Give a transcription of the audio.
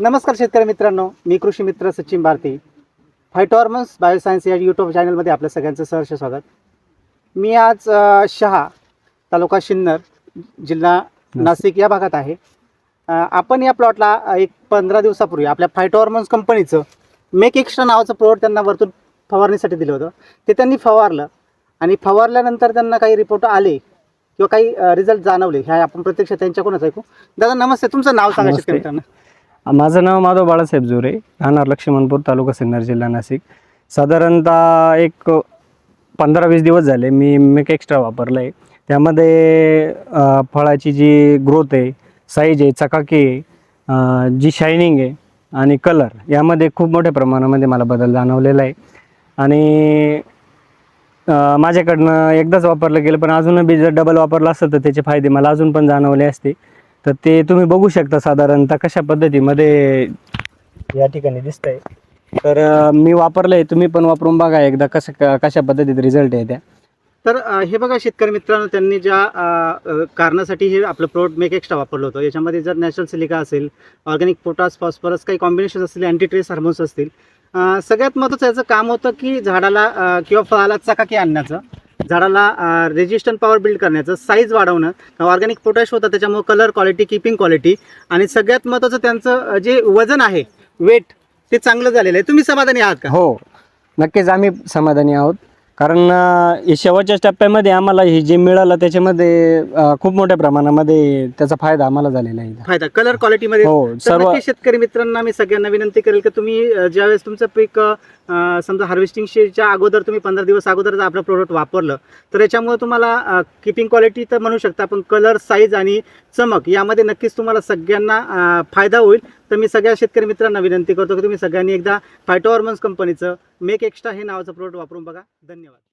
नमस्कार शेतकरी मित्रांनो मी कृषी मित्र सचिन भारती. फायटॉर्मन्स बायोसायन्स या यूट्यूब चॅनलमध्ये आपल्या सगळ्यांचं सहर्ष स्वागत. मी आज शहा तालुका सिन्नर जिल्हा नाशिक या भागात आहे. आपण या प्लॉटला एक पंधरा दिवसापूर्वी आपल्या फायटॉर्मन्स कंपनीचं मेक एक्स्ट्रा नावाचं प्रोडक्ट त्यांना वरतून फवारणीसाठी दिलं होतं. ते त्यांनी फवारलं आणि फवारल्यानंतर त्यांना काही रिपोर्ट आले किंवा काही रिझल्ट जाणवले ह्या आपण प्रत्यक्ष त्यांच्याकडूनच ऐकू. दादा नमस्ते. तुमचं नाव सांगा. शेतकरी मित्रांनो. माझं नाव माधव बाळासाहेब जोरे राहणार लक्ष्मणपूर तालुका सिन्नर जिल्हा नाशिक. साधारणतः एक पंधरा वीस दिवस झाले मी मेक एक्स्ट्रा वापरलं आहे त्यामध्ये फळाची जी ग्रोथ आहे साईज आहे चकाकी आहे जी शायनिंग आहे आणि कलर यामध्ये खूप मोठ्या प्रमाणामध्ये मला बदल जाणवलेला आहे. आणि माझ्याकडनं एकदाच वापरलं गेलं पण अजून बी जर डबल वापरलं असतं तर त्याचे फायदे मला अजून पण जाणवले असते. तर ते तुम्ही बघू शकता साधारणतः कशा पद्धतीमध्ये या ठिकाणी दिसतंय. तर मी मी वापरलंय तुम्ही पण वापरून बघा एकदा कसं कशा पद्धतीत रिझल्ट आहे त्या. तर हे बघा शेतकरी मित्रांनो त्यांनी ज्या कारणासाठी हे आपलं प्रोडक्ट मेक एक्स्ट्रा वापरलं होतं. याच्यामध्ये जर नॅचरल सिलिका असेल ऑर्गॅनिक पोटास फॉस्फरस काही कॉम्बिनेशन असतील अँटीट्रेस हार्मोन्स असतील. सगळ्यात महत्त्वाचं याचं काम होतं की झाडाला किंवा फळाला चकाकी आणण्याचं. झाडाला रेजिस्टंट पॉवर बिल्ड करण्याचं साईज वाढवणं ऑर्गॅनिक पोटॅश होतं त्याच्यामुळं कलर क्वालिटी किपिंग क्वालिटी आणि सगळ्यात महत्त्वाचं त्यांचं जे वजन आहे वेट ते चांगलं झालेलं आहे. तुम्ही समाधानी आहात का? हो नक्कीच आम्ही समाधानी आहोत. कारण अ, हे शेवटच्या टप्प्यामध्ये आम्हाला हे जे मिळालं त्याच्यामध्ये अ, खूप मोठ्या प्रमाणामध्ये त्याचा फायदा आम्हाला झालेला आहे फायदा. कलर क्वालिटीमध्ये हो तर सर्व नक्की शेतकरी मित्रांना मी सगळ्यांना विनंती करेल की तुम्ही अ, ज्यावेळेस तुमचं पीक अ, समजा हार्वेस्टिंगच्या अगोदर तुम्ही पंधरा दिवस अगोदर जर आपलं प्रोडक्ट वापरलं तर याच्यामुळे तुम्हाला किपिंग क्वालिटी तर म्हणू शकता पण कलर साईज आणि चमक यामध्ये नक्कीच तुम्हाला सगळ्यांना अ, फायदा होईल. तर मी सगळ्या शेतकरी मित्रांना विनंती करतो की तुम्ही सगळ्यांनी एकदा फायटोहॉर्मन्स कंपनीचं मेक एक्स्ट्रा हे नावाचं प्रोडक्ट वापरून बघा. धन्यवाद.